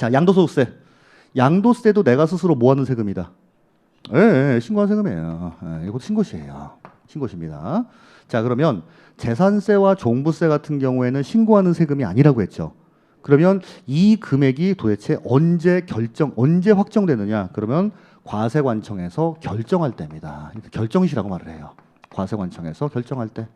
자, 양도소득세. 양도세도 내가 스스로 모아는 세금이다. 예, 예 신고한 세금이에요. 예, 이것도 신고시예요. 신고시입니다. 자, 그러면 재산세와 종부세 같은 경우에는 신고하는 세금이 아니라고 했죠. 그러면 이 금액이 도대체 언제 결정, 언제 확정되느냐? 그러면 과세관청에서 결정할 때입니다. 결정시라고 말을 해요. 과세관청에서 결정할 때.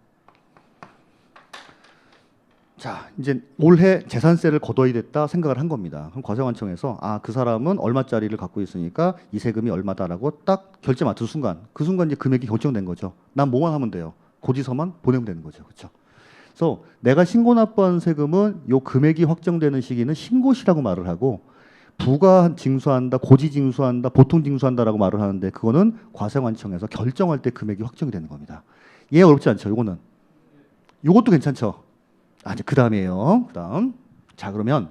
자, 이제 올해 재산세를 됐다 생각을 한 겁니다. 그럼 과세관청에서 아, 그 사람은 얼마짜리를 갖고 있으니까 이 세금이 얼마다라고 딱 결제 맡은 순간 그 순간 이제 금액이 결정된 거죠. 난 뭐만 하면 돼요. 고지서만 보내면 되는 거죠. 그렇죠? 그래서 내가 신고 납부한 세금은 요 금액이 확정되는 시기는 신고시라고 말을 하고 부가 징수한다, 고지 징수한다, 보통 징수한다라고 말을 하는데 그거는 과세관청에서 결정할 때 금액이 확정이 되는 겁니다. 얘 어렵지 않죠. 요거는. 요것도 괜찮죠. 아, 이제 그 다음이에요. 그 다음. 자, 그러면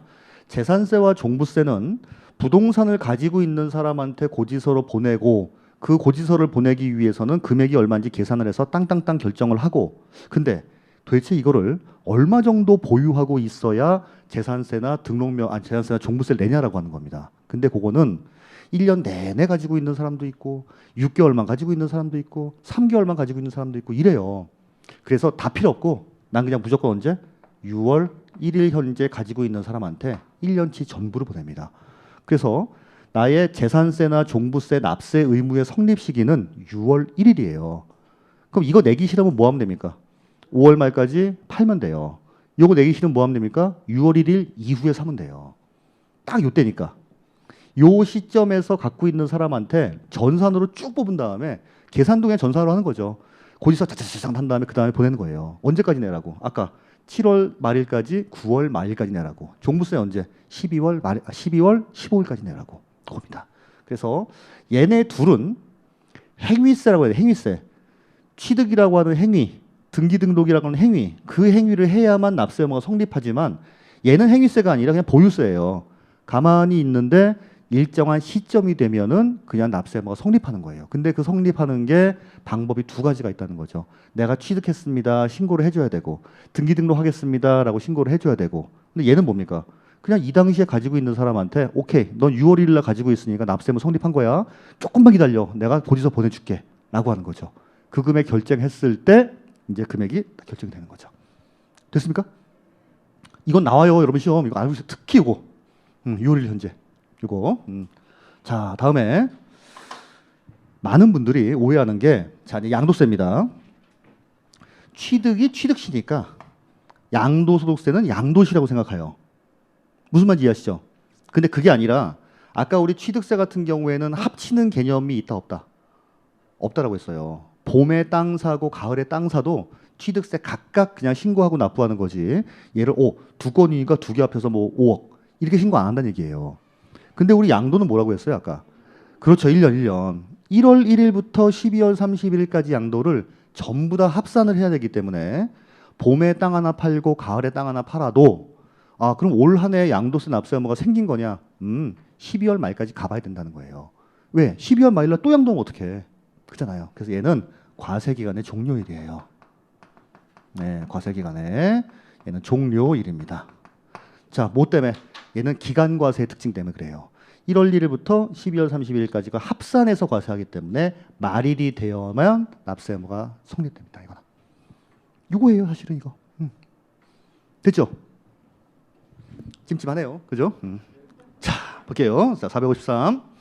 재산세와 종부세는 부동산을 가지고 있는 사람한테 고지서로 보내고 그 고지서를 보내기 위해서는 금액이 얼마인지 계산을 해서 땅땅땅 결정을 하고 근데 도대체 이거를 얼마 정도 보유하고 있어야 재산세나 등록명, 아, 재산세나 종부세를 내냐라고 하는 겁니다. 근데 그거는 1년 내내 가지고 있는 사람도 있고 6개월만 가지고 있는 사람도 있고 3개월만 가지고 있는 사람도 있고 이래요. 그래서 다 필요 없고 난 그냥 무조건 언제 6월 1일 현재 가지고 있는 사람한테 1년치 전부를 보냅니다. 그래서 나의 재산세나 종부세 납세 의무의 성립 시기는 6월 1일이에요. 그럼 이거 내기 싫으면 뭐 하면 됩니까? 5월 말까지 팔면 돼요. 요거 내기 싫으면 뭐 하면 됩니까? 6월 1일 이후에 사면 돼요. 딱 요때니까. 요 시점에서 갖고 있는 사람한테 전산으로 쭉 뽑은 다음에 그냥 전산으로 하는 거죠. 고지서 차차차차 한 다음에 그 다음에 보내는 거예요. 언제까지 내라고? 아까 7월 말일까지 9월 말일까지 내라고. 종부세 언제? 12월 말 12월 15일까지 내라고. 그겁니다. 그래서 얘네 둘은 행위세라고 해요. 행위세. 취득이라고 하는 행위, 등기 등록이라고 하는 행위. 그 행위를 해야만 납세 의무가 성립하지만 얘는 행위세가 아니라 그냥 보유세예요. 가만히 있는데 일정한 시점이 되면은 그냥 납세 의무가 성립하는 거예요. 근데 그 성립하는 게 방법이 두 가지가 있다는 거죠. 내가 취득했습니다. 신고를 해줘야 되고 등기 등록하겠습니다라고 신고를 해줘야 되고. 근데 얘는 뭡니까? 그냥 이 당시에 가지고 있는 사람한테 오케이, 넌 6월 1일 날 가지고 있으니까 납세무 성립한 거야. 조금만 기다려. 내가 고지서 보내줄게.라고 하는 거죠. 그 금액 결정했을 때 이제 금액이 결정이 되는 거죠. 됐습니까? 이건 나와요, 여러분 시험. 이거 알고 있어요. 특히 이거. 음, 6월 1일 현재. 이거. 음. 자, 다음에 많은 분들이 오해하는 게 자, 이제 양도세입니다. 취득이 취득시니까 양도소득세는 양도시라고 생각해요. 무슨 말인지 이해하시죠? 근데 그게 아니라 아까 우리 취득세 같은 경우에는 합치는 개념이 있다 없다? 없다라고 했어요. 봄에 땅 사고 가을에 땅 사도 취득세 각각 그냥 신고하고 납부하는 거지. 얘를 오, 두 건이니까 두 개 합해서 뭐 5억 이렇게 신고 안 한다는 얘기예요. 근데 우리 양도는 뭐라고 했어요, 아까? 그렇죠. 1년 1년. 1월 1일부터 12월 31일까지 양도를 전부 다 합산을 해야 되기 때문에 봄에 땅 하나 팔고 가을에 땅 하나 팔아도 아, 그럼 올 한 해 양도세 납세 의무가 생긴 거냐? 음, 12월 말까지 가봐야 된다는 거예요. 왜? 12월 말일날 또 양도하면 어떡해? 그잖아요. 그래서 얘는 과세 기간의 종료일이에요. 네, 과세 기간에 얘는 종료일입니다. 자, 뭐 때문에? 얘는 기간 과세의 특징 때문에 그래요. 1월 1일부터 12월 31일까지가 합산해서 과세하기 때문에 말일이 되어야만 납세 의무가 성립됩니다. 이거는. 이거예요, 사실은 이거. 음. 됐죠? 찜찜하네요. 그죠? 음. 자, 볼게요. 자, 453.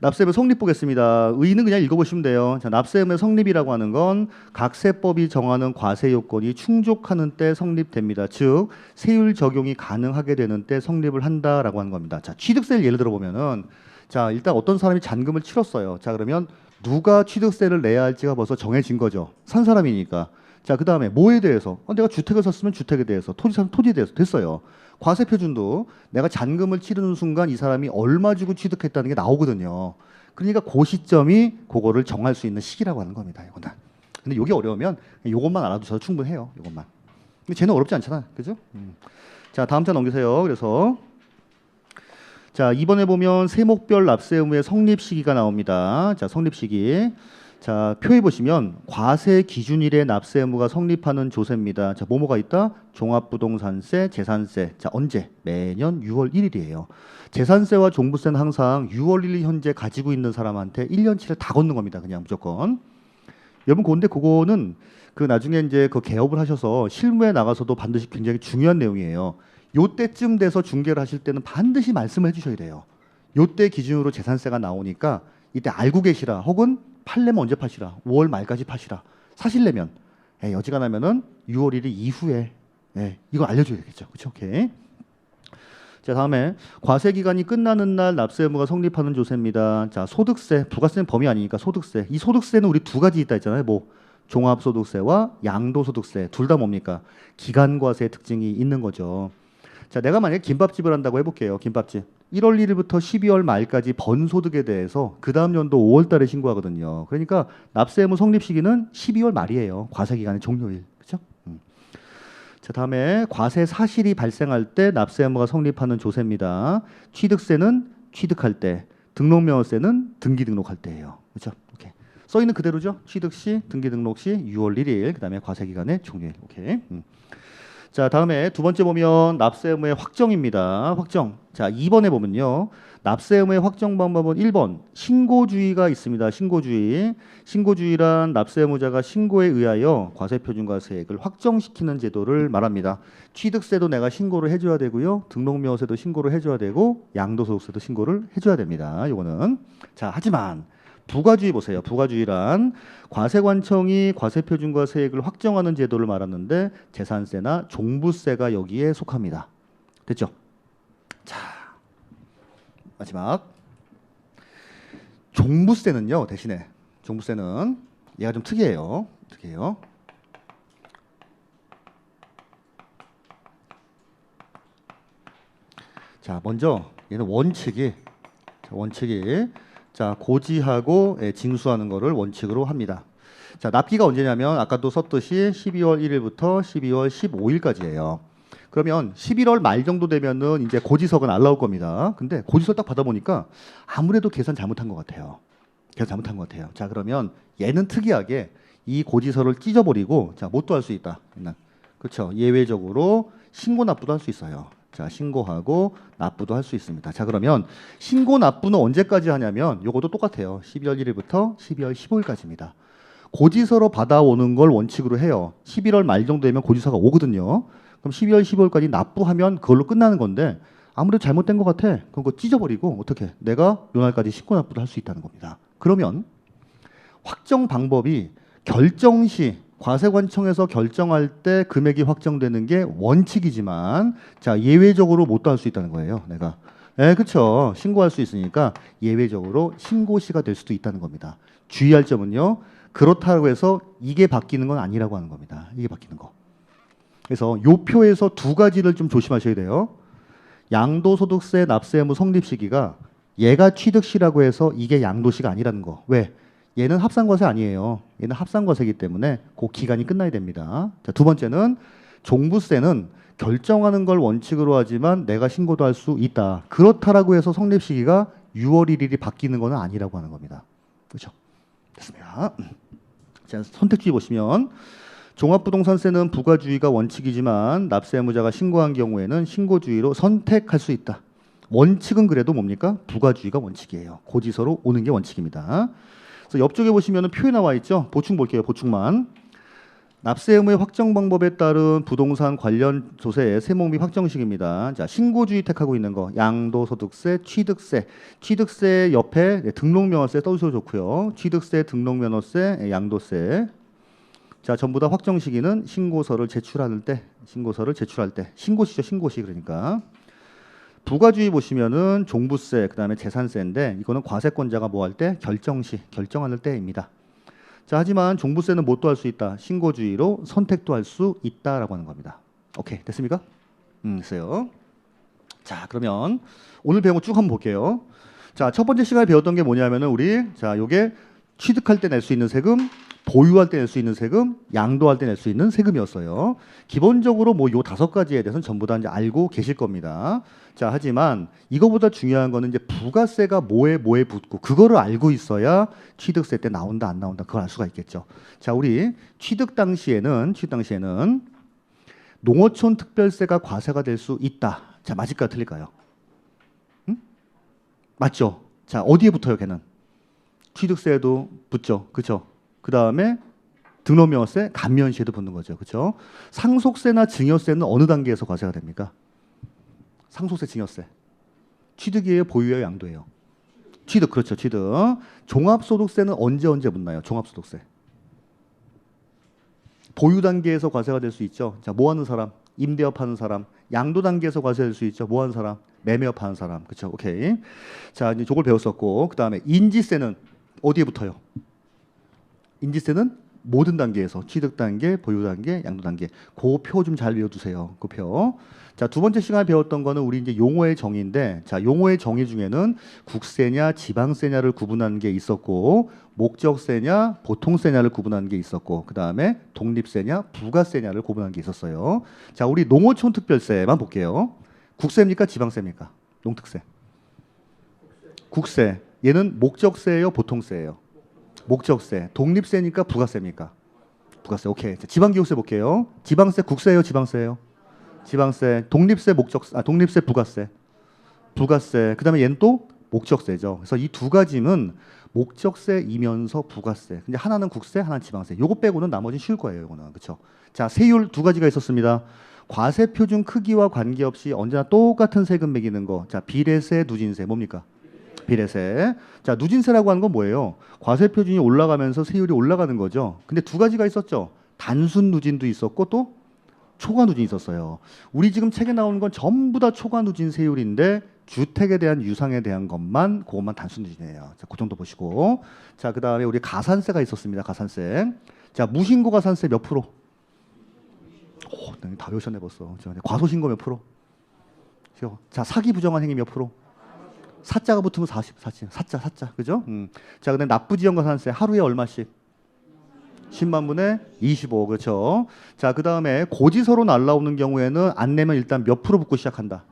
납세의무 성립 보겠습니다. 의의는 그냥 읽어보시면 돼요. 자, 납세의무의 성립이라고 하는 건 각 세법이 정하는 과세 요건이 충족하는 때 성립됩니다. 즉 세율 적용이 가능하게 되는 때 성립을 한다라고 하는 겁니다. 자, 취득세를 예를 들어 보면은 자, 일단 어떤 사람이 잔금을 치렀어요. 자, 그러면 누가 취득세를 내야 할지가 벌써 정해진 거죠. 산 사람이니까. 자, 그 다음에 뭐에 대해서? 어, 내가 주택을 샀으면 주택에 대해서, 토지 샀으면 토지에 대해서 됐어요. 과세 표준도 내가 잔금을 치르는 순간 이 사람이 얼마 주고 취득했다는 게 나오거든요. 그러니까 그 시점이 그거를 정할 수 있는 시기라고 하는 겁니다. 이거는. 근데 이게 어려우면 이것만 알아두셔도 충분해요. 이것만. 근데 쟤는 어렵지 않잖아. 그죠? 음. 자, 다음 차 넘기세요. 그래서 자, 이번에 보면 세목별 납세 의무의 성립 시기가 나옵니다. 자, 성립 시기. 자, 표에 보시면 과세 기준일에 납세 의무가 성립하는 조세입니다. 자, 뭐뭐가 있다? 종합부동산세, 재산세. 자, 언제? 매년 6월 1일이에요. 재산세와 종부세는 항상 6월 1일 현재 가지고 있는 사람한테 1년치를 다 걷는 겁니다. 그냥 무조건. 여러분 그런데 그거는 그 나중에 이제 그 개업을 하셔서 실무에 나가서도 반드시 굉장히 중요한 내용이에요. 요때쯤 돼서 중개를 하실 때는 반드시 말씀을 해주셔야 돼요. 요때 기준으로 재산세가 나오니까 이때 알고 계시라 혹은 팔려면 언제 파시라 5월 말까지 파시라 사실려면 예, 여지간하면은 6월 1일 이후에 예, 이거 알려줘야 되겠죠. 그렇죠? 오케이. 자 다음에 과세 기간이 끝나는 날 납세 의무가 성립하는 조세입니다. 자 소득세, 부가세는 범위 아니니까 소득세. 이 소득세는 우리 두 가지 있다 했잖아요. 뭐 종합소득세와 양도소득세 둘 다 뭡니까? 기간과세 특징이 있는 거죠. 자 내가 만약에 김밥집을 한다고 해볼게요. 김밥집. 1월 1일부터 12월 말까지 번 소득에 대해서 그 다음 연도 5월 달에 신고하거든요. 그러니까 납세 의무 성립 시기는 12월 말이에요. 과세 기간의 종료일. 그렇죠? 음. 자, 다음에 과세 사실이 발생할 때 납세 의무가 성립하는 조세입니다. 취득세는 취득할 때, 등록명세는 등기 등록할 때예요. 그렇죠? 오케이. 써 있는 그대로죠. 취득 시, 등기 등록 시 6월 1일, 그다음에 과세 기간의 종료일. 오케이. 음. 자, 다음에 두 번째 보면 납세 의무의 확정입니다. 확정. 자, 2번에 보면요. 납세 의무의 확정 방법은 1번 신고주의가 있습니다. 신고주의. 신고주의란 납세 의무자가 신고에 의하여 과세 표준과 세액을 확정시키는 제도를 말합니다. 취득세도 내가 신고를 해 줘야 되고요. 등록명세도 신고를 해 줘야 되고 양도소득세도 신고를 해 줘야 됩니다. 요거는 자 하지만 부가주의 보세요. 부가주의란 과세관청이 과세표준과 세액을 확정하는 제도를 말하는데 재산세나 종부세가 여기에 속합니다. 됐죠? 자 마지막 종부세는요 대신에 종부세는 얘가 좀 특이해요. 특이해요. 자 먼저 얘는 원칙이 자, 원칙이 자 고지하고 예, 징수하는 거를 원칙으로 합니다. 자 납기가 언제냐면 아까도 썼듯이 12월 1일부터 12월 15일까지예요. 그러면 11월 말 정도 되면은 이제 고지서가 날라올 겁니다. 근데 고지서 딱 받아보니까 아무래도 계산 잘못한 것 같아요. 계산 잘못한 것 같아요. 자 그러면 얘는 특이하게 이 고지서를 찢어버리고 자 뭣도 할 수 있다. 그렇죠. 예외적으로 신고 납부도 할 수 있어요. 자 신고하고 납부도 할 수 있습니다. 자 그러면 신고 납부는 언제까지 하냐면 요것도 똑같아요. 12월 1일부터 12월 15일까지입니다. 고지서로 받아오는 걸 원칙으로 해요. 11월 말 정도 되면 고지서가 오거든요. 그럼 12월 15일까지 납부하면 그걸로 끝나는 건데 아무래도 잘못된 것 같아. 그럼 그거 찢어버리고 어떻게? 내가 요 날까지 신고 납부를 할 수 있다는 겁니다. 그러면 확정 방법이 결정 시 과세관청에서 결정할 때 금액이 확정되는 게 원칙이지만 자 예외적으로 못도 할 수 있다는 거예요. 내가 예, 그렇죠. 신고할 수 있으니까 예외적으로 신고시가 될 수도 있다는 겁니다. 주의할 점은요. 그렇다고 해서 이게 바뀌는 건 아니라고 하는 겁니다. 이게 바뀌는 거. 그래서 요 표에서 두 가지를 좀 조심하셔야 돼요. 양도소득세 납세 의무 성립 시기가 얘가 취득시라고 해서 이게 양도시가 아니라는 거. 왜? 얘는 합산과세 아니에요. 얘는 합산과세이기 때문에 그 기간이 끝나야 됩니다. 자, 두 번째는 종부세는 결정하는 걸 원칙으로 하지만 내가 신고도 할 수 있다. 그렇다라고 해서 성립 시기가 6월 1일이 바뀌는 건 아니라고 하는 겁니다. 그렇죠? 됐습니다. 자, 선택지 보시면 종합부동산세는 부가주의가 원칙이지만 납세 의무자가 신고한 경우에는 신고주의로 선택할 수 있다. 원칙은 그래도 뭡니까? 부가주의가 원칙이에요. 고지서로 오는 게 원칙입니다. 그래서 옆쪽에 보시면 표에 나와 있죠. 보충 볼게요. 보충만. 납세 의무의 확정 방법에 따른 부동산 관련 조세의 세목 및 확정식입니다. 자, 신고주의 택하고 있는 거 양도소득세, 취득세, 취득세 옆에 네, 등록면허세 써주셔도 좋고요. 취득세, 등록면허세, 예, 양도세. 자, 전부 다 확정 시기는 신고서를 제출하는 때, 신고서를 제출할 때, 신고시죠, 신고시 그러니까. 부가주의 보시면은 종부세, 그다음에 재산세인데 이거는 과세권자가 뭐 할 때 결정 시, 결정하는 때입니다. 자, 하지만 종부세는 뭣도 할 수 있다. 신고주의로 선택도 할 수 있다라고 하는 겁니다. 오케이, 됐습니까? 음, 됐어요. 자, 그러면 오늘 배운 거 쭉 한번 볼게요. 자, 첫 번째 시간에 배웠던 게 뭐냐면은 우리 자, 요게 취득할 때 낼 수 있는 세금, 보유할 때 낼 수 있는 세금, 양도할 때 낼 수 있는 세금이었어요. 기본적으로 뭐 요 다섯 가지에 대해서는 전부 다 이제 알고 계실 겁니다. 자, 하지만 이거보다 중요한 거는 이제 부가세가 뭐에 뭐에 붙고 그거를 알고 있어야 취득세 때 나온다 안 나온다 그걸 알 수가 있겠죠. 자, 우리 취득 당시에는 취득 당시에는 농어촌 특별세가 과세가 될 수 있다. 자, 맞을까요? 틀릴까요? 응? 맞죠? 자, 어디에 붙어요, 걔는? 취득세에도 붙죠. 그렇죠? 그 다음에 등록명세, 감면시에도 붙는 거죠. 그렇죠? 상속세나 증여세는 어느 단계에서 과세가 됩니까? 상속세, 증여세. 취득이에요, 보유예요, 양도예요? 취득 그렇죠. 취득. 종합소득세는 언제 언제 붙나요? 종합소득세. 보유 단계에서 과세가 될 수 있죠. 자, 뭐 하는 사람? 임대업 하는 사람. 양도 단계에서 과세될 수 있죠. 뭐 하는 사람? 매매업 하는 사람. 그렇죠. 오케이. 자, 이제 저걸 배웠었고 그다음에 인지세는 어디에 붙어요? 인지세는 모든 단계에서 취득 단계, 보유 단계, 양도 단계. 그 표 좀 잘 외워 두세요. 그 표. 자, 두 번째 시간에 배웠던 거는 우리 이제 용어의 정의인데 자, 용어의 정의 중에는 국세냐 지방세냐를 구분하는 게 있었고 목적세냐 보통세냐를 구분하는 게 있었고 그 다음에 독립세냐 부가세냐를 구분하는 게 있었어요. 자, 우리 농어촌 특별세만 볼게요. 국세입니까 지방세입니까? 농특세. 국세. 얘는 목적세예요, 보통세예요. 목적세. 독립세니까 부가세입니까? 부가세. 오케이. 자, 지방기호세 볼게요. 지방세 국세예요, 지방세예요? 지방세. 독립세 목적 아 독립세 부가세. 부가세. 그다음에 얘는 또 목적세죠. 그래서 이 두 가지는 목적세이면서 부가세. 근데 하나는 국세, 하나는 지방세. 요거 빼고는 나머지는 쉬울 거예요, 요거는. 그렇죠? 자, 세율 두 가지가 있었습니다. 과세 표준 크기와 관계없이 언제나 똑같은 세금 매기는 거. 자, 비례세, 누진세 뭡니까? 비례세. 자, 누진세라고 하는 건 뭐예요? 과세 표준이 올라가면서 세율이 올라가는 거죠. 근데 두 가지가 있었죠. 단순 누진도 있었고 또 초과 누진이 있었어요. 우리 지금 책에 나오는 건 전부 다 초과 누진 세율인데 주택에 대한 유상에 대한 것만 그것만 단순 누진이에요. 자, 그 정도 보시고. 자, 그다음에 우리 가산세가 있었습니다. 가산세. 자, 무신고 가산세 몇 프로? 오, 네, 다 외우셨네 벌써. 저, 네, 과소신고 몇 프로? 자, 사기 부정한 행위 몇 프로? 사자가 붙으면 40, 사자, 사자, 사자, 그죠? 음. 자, 근데 납부지연과 산세 하루에 얼마씩? 10만 분의 25, 그렇죠? 자, 그 다음에 고지서로 날라오는 경우에는 안 내면 일단 몇 프로 붙고 시작한다?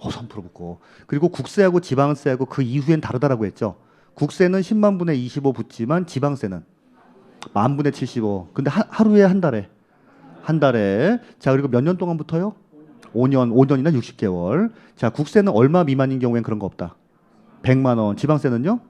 어, 3% 붙고. 그리고 국세하고 지방세하고 그 이후엔 다르다라고 했죠. 국세는 10만 분의 25 붙지만 지방세는 만 분의 75. 근데 하, 하루에 한 달에 한 달에 자 그리고 몇 년 동안 붙어요? 5년, 5년이나 60개월. 자, 국세는 얼마 미만인 경우엔 그런 거 없다. 100만 원. 지방세는요?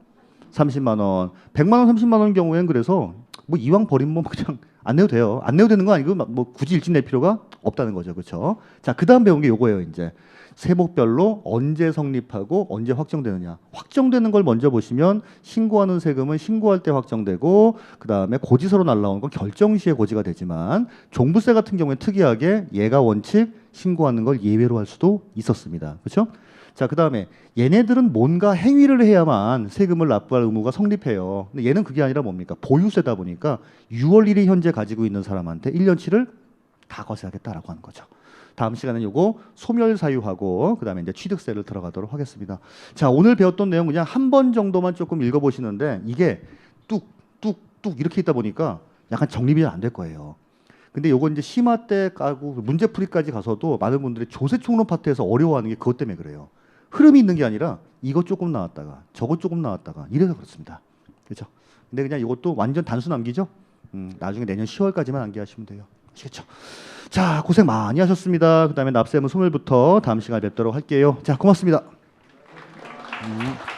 30만 원. 100만 원, 30만 원 경우엔 그래서 뭐 이왕 버리면 뭐 그냥 안 내도 돼요. 안 내도 되는 거 아니고 막뭐 굳이 일찍 낼 필요가 없다는 거죠. 그렇죠? 자, 그다음 배운 게 요거예요, 이제. 세목별로 언제 성립하고 언제 확정되느냐. 확정되는 걸 먼저 보시면 신고하는 세금은 신고할 때 확정되고 그다음에 고지서로 날라오는 건 결정 시에 고지가 되지만 종부세 같은 경우에 특이하게 얘가 원칙 신고하는 걸 예외로 할 수도 있었습니다. 그렇죠? 자, 그다음에 얘네들은 뭔가 행위를 해야만 세금을 납부할 의무가 성립해요. 근데 얘는 그게 아니라 뭡니까? 보유세다 보니까 6월 1일 현재 가지고 있는 사람한테 1년치를 다 거세하겠다라고 하는 거죠. 다음 시간은 요거 소멸 사유하고 그다음에 이제 취득세를 들어가도록 하겠습니다. 자, 오늘 배웠던 내용 그냥 한 번 정도만 조금 읽어 보시는데 이게 뚝 뚝 뚝 이렇게 있다 보니까 약간 정립이 안 될 거예요. 근데 요거 이제 심화 때 까고 문제풀이까지 가서도 많은 분들이 조세 총론 파트에서 어려워하는 게 그것 때문에 그래요. 흐름이 있는 게 아니라 이것 조금 나왔다가 저것 조금 나왔다가 이래서 그렇습니다. 그렇죠? 근데 그냥 이것도 완전 단순 암기죠? 음, 나중에 내년 10월까지만 암기하시면 돼요. 아시겠죠? 자, 고생 많이 하셨습니다. 그다음에 납세무 소멸부터 다음 시간에 뵙도록 할게요. 자, 고맙습니다. 음.